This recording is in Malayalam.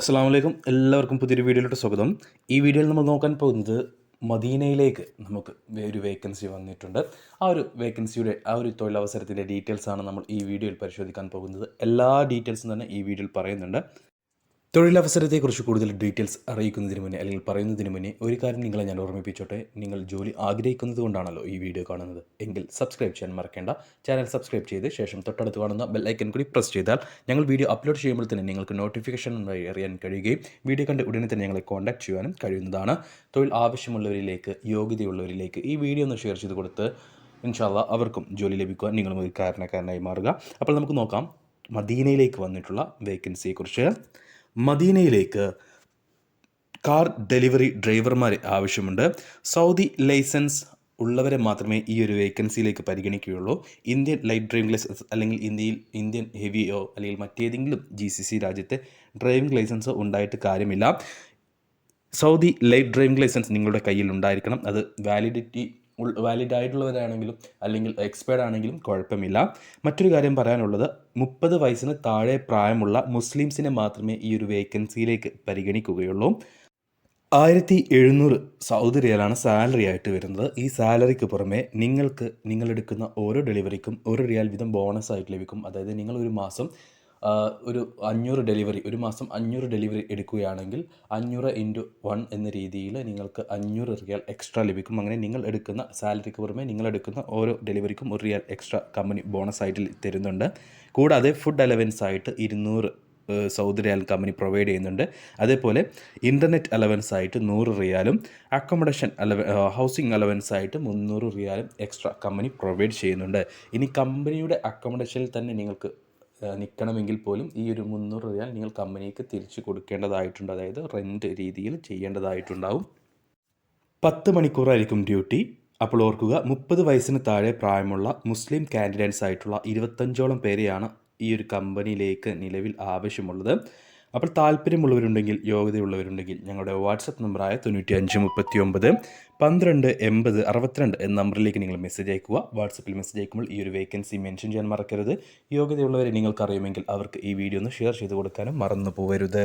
അസ്സാം വലൈക്കും എല്ലാവർക്കും പുതിയൊരു വീഡിയോയിലോട്ട് സ്വാഗതം. ഈ വീഡിയോയിൽ നമ്മൾ നോക്കാൻ പോകുന്നത് മദീനയിലേക്ക് നമുക്ക് ഒരു വേക്കൻസി വന്നിട്ടുണ്ട്. ആ ഒരു വേക്കൻസിയുടെ ആ ഒരു തൊഴിലവസരത്തിന്റെ ഡീറ്റെയിൽസാണ് നമ്മൾ ഈ വീഡിയോയിൽ പരിശോധിക്കാൻ പോകുന്നത്. എല്ലാ ഡീറ്റെയിൽസും തന്നെ ഈ വീഡിയോയിൽ പറയുന്നുണ്ട്. തൊഴിലവസരത്തെക്കുറിച്ച് കൂടുതൽ ഡീറ്റെയിൽസ് അറിയിക്കുന്നതിന് മുന്നേ അല്ലെങ്കിൽ പറയുന്നതിന് മുന്നേ ഒരു കാര്യം നിങ്ങളെ ഞാൻ ഓർമ്മിപ്പിച്ചോട്ടെ. നിങ്ങൾ ജോലി ആഗ്രഹിക്കുന്നത് കൊണ്ടാണല്ലോ ഈ വീഡിയോ കാണുന്നത്. എങ്കിൽ സബ്സ്ക്രൈബ് ചെയ്യാൻ മറക്കേണ്ട. ചാനൽ സബ്സ്ക്രൈബ് ചെയ്ത് ശേഷം തൊട്ടടുത്ത് കാണുന്ന ബെല്ലൈക്കൻ കൂടി പ്രസ് ചെയ്താൽ ഞങ്ങൾ വീഡിയോ അപ്ലോഡ് ചെയ്യുമ്പോൾ തന്നെ നിങ്ങൾക്ക് നോട്ടിഫിക്കേഷൻ വഴി അറിയാൻ കഴിയുകയും വീഡിയോ കണ്ട് ഉടനെ തന്നെ ഞങ്ങളെ കോൺടാക്ട് ചെയ്യാനും കഴിയുന്നതാണ്. തൊഴിൽ ആവശ്യമുള്ളവരിലേക്ക് യോഗ്യതയുള്ളവരിലേക്ക് ഈ വീഡിയോ ഒന്ന് ഷെയർ ചെയ്ത് കൊടുത്ത് ഇൻഷാല്ല അവർക്കും ജോലി ലഭിക്കുവാൻ നിങ്ങളും ഒരു കാരണക്കാരനായി മാറുക. അപ്പോൾ നമുക്ക് നോക്കാം. മദീനയിലേക്ക് വന്നിട്ടുള്ള വേക്കൻസിയെക്കുറിച്ച് മദീനയിലേക്ക് കാർ ഡെലിവറി ഡ്രൈവർമാരെ ആവശ്യമുണ്ട്. സൗദി ലൈസൻസ് ഉള്ളവരെ മാത്രമേ ഈ ഒരു വേക്കൻസിയിലേക്ക് പരിഗണിക്കുകയുള്ളൂ. ഇന്ത്യൻ ലൈറ്റ് ഡ്രൈവിംഗ് ലൈസൻസ് അല്ലെങ്കിൽ ഇന്ത്യയിൽ ഇന്ത്യൻ ഹെവിയോ അല്ലെങ്കിൽ മറ്റേതെങ്കിലും ജി സി സി രാജ്യത്തെ ഡ്രൈവിംഗ് ലൈസൻസോ ഉണ്ടായിട്ട് കാര്യമില്ല. സൗദി ലൈറ്റ് ഡ്രൈവിംഗ് ലൈസൻസ് നിങ്ങളുടെ കയ്യിൽ ഉണ്ടായിരിക്കണം. അത് വാലിഡിറ്റി വാലിഡ് ആയിട്ടുള്ളവരാണെങ്കിലും അല്ലെങ്കിൽ എക്സ്പേർഡ് ആണെങ്കിലും കുഴപ്പമില്ല. മറ്റൊരു കാര്യം പറയാനുള്ളത് മുപ്പത് വയസ്സിന് താഴെ പ്രായമുള്ള മുസ്ലിംസിനെ മാത്രമേ ഈ ഒരു വേക്കൻസിയിലേക്ക് പരിഗണിക്കുകയുള്ളൂ. ആയിരത്തി എഴുന്നൂറ് സൗദി റിയാലാണ് സാലറി ആയിട്ട് വരുന്നത്. ഈ സാലറിക്ക് പുറമെ നിങ്ങൾക്ക് നിങ്ങളെടുക്കുന്ന ഓരോ ഡെലിവറിക്കും ഒരു റിയാൽ വീതം ബോണസ് ആയിട്ട് ലഭിക്കും. അതായത് നിങ്ങൾ ഒരു മാസം ഒരു അഞ്ഞൂറ് ഡെലിവറി ഒരു മാസം അഞ്ഞൂറ് ഡെലിവറി എടുക്കുകയാണെങ്കിൽ അഞ്ഞൂറ് ഇന്റു വൺ എന്ന രീതിയിൽ നിങ്ങൾക്ക് അഞ്ഞൂറ് റിയാൽ എക്സ്ട്രാ ലഭിക്കും. അങ്ങനെ നിങ്ങൾ എടുക്കുന്ന സാലറിക്ക് പുറമെ നിങ്ങൾ എടുക്കുന്ന ഓരോ ഡെലിവറിക്കും ഒരു റിയാൽ എക്സ്ട്രാ കമ്പനി ബോണസ് ആയിട്ട് തരുന്നുണ്ട്. കൂടാതെ ഫുഡ് അലവൻസ് ആയിട്ട് ഇരുന്നൂറ് സൗദി റിയാൽ കമ്പനി പ്രൊവൈഡ് ചെയ്യുന്നുണ്ട്. അതേപോലെ ഇന്റർനെറ്റ് അലവൻസ് ആയിട്ട് നൂറ് റിയാലും അക്കോമഡേഷൻ അലവ ഹൗസിംഗ് അലവൻസ് ആയിട്ട് മുന്നൂറ് റിയാലും എക്സ്ട്രാ കമ്പനി പ്രൊവൈഡ് ചെയ്യുന്നുണ്ട്. ഇനി കമ്പനിയുടെ അക്കോമഡേഷനിൽ തന്നെ നിങ്ങൾക്ക് നിൽക്കണമെങ്കിൽ പോലും ഈ ഒരു മുന്നൂറ് റിയാൽ നിങ്ങൾ കമ്പനിക്ക് തിരിച്ചു കൊടുക്കേണ്ടതായിട്ടുണ്ട്. അതായത് റെന്റ് രീതിയിൽ ചെയ്യേണ്ടതായിട്ടുണ്ടാവും. പത്ത് മണിക്കൂറായിരിക്കും ഡ്യൂട്ടി അപ്പോൾ ഓർക്കുക മുപ്പത് വയസ്സിന് താഴെ പ്രായമുള്ള മുസ്ലിം കാൻഡിഡേറ്റ്സ് ആയിട്ടുള്ള ഇരുപത്തഞ്ചോളം പേരെയാണ് ഈ ഒരു കമ്പനിയിലേക്ക് നിലവിൽ ആവശ്യമുള്ളത്. അപ്പോൾ താല്പര്യമുള്ളവരുണ്ടെങ്കിൽ യോഗ്യതയുള്ളവരുണ്ടെങ്കിൽ ഞങ്ങളുടെ വാട്സപ്പ് നമ്പറായ തൊണ്ണൂറ്റി അഞ്ച് മുപ്പത്തി ഒമ്പത് പന്ത്രണ്ട് എൺപത് അറുപത്തിരണ്ട് എന്ന നമ്പറിലേക്ക് നിങ്ങൾ മെസ്സേജ് അയക്കുക. വാട്സപ്പിൽ മെസ്സേജ് അയക്കുമ്പോൾ ഈ ഒരു വേക്കൻസി മെൻഷൻ ചെയ്യാൻ മറക്കരുത്. യോഗ്യതയുള്ളവരെ നിങ്ങൾക്കറിയുമെങ്കിൽ അവർക്ക് ഈ വീഡിയോ ഒന്ന് ഷെയർ ചെയ്ത് കൊടുക്കാനും മറന്നു പോകരുത്